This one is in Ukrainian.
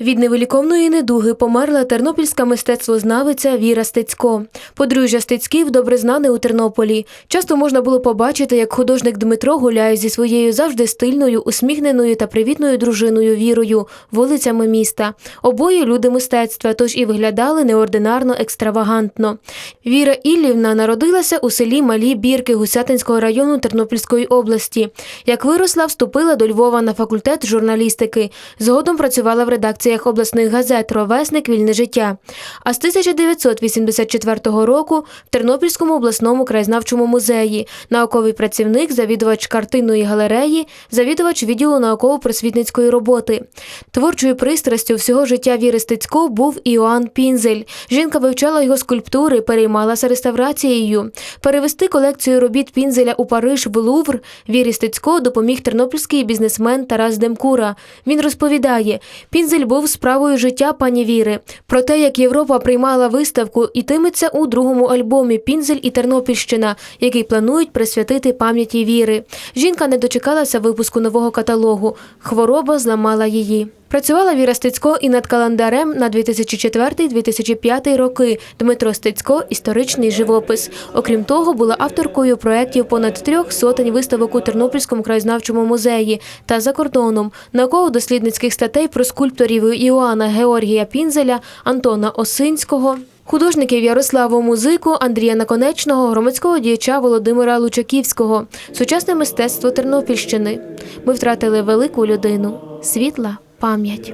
Від невиліковної недуги померла тернопільська мистецтвознавиця Віра Стецько. Подружжя Стецьків добре знане у Тернополі. Часто можна було побачити, як художник Дмитро гуляє зі своєю завжди стильною, усміхненою та привітною дружиною Вірою вулицями міста. Обоє люди мистецтва, тож і виглядали неординарно екстравагантно. Віра Іллівна народилася у селі Малі Бірки Гусятинського району Тернопільської області. Як виросла, вступила до Львова на факультет журналістики. Згодом працювала в редакціях обласних газет Ровесник Вільне життя. А з 1984 року в Тернопільському обласному краєзнавчому музеї, науковий працівник, завідувач картинної галереї, завідувач відділу науково-просвітницької роботи. Творчою пристрастю всього життя Віри Стецько був Іоанн Пінзель. Жінка вивчала його скульптури, переймалася реставрацією. Перевести колекцію робіт Пінзеля у Париж в Лувр Вірі Стецько допоміг тернопільський бізнесмен Тарас Демкура. Він розповідає, Пінзель був справою життя пані Віри. Про те, як Європа приймала виставку, ітиметься у другому альбомі Пінзель і Тернопільщина, який планують присвятити пам'яті Віри. Жінка не дочекалася випуску нового каталогу. Хвороба зламала її. Працювала Віра Стецько і над календарем на 2004-2005 роки. Дмитро Стецько – історичний живопис. Окрім того, була авторкою проєктів понад трьох сотень виставок у Тернопільському краєзнавчому музеї та за кордоном, науково-дослідницьких статей про скульпторів Іоанна Георгія Пінзеля, Антона Осинського, Художників Ярославу Музику, Андрія Наконечного, громадського діяча Володимира Лучаківського, сучасне мистецтво Тернопільщини. Ми втратили велику людину, світла пам'ять.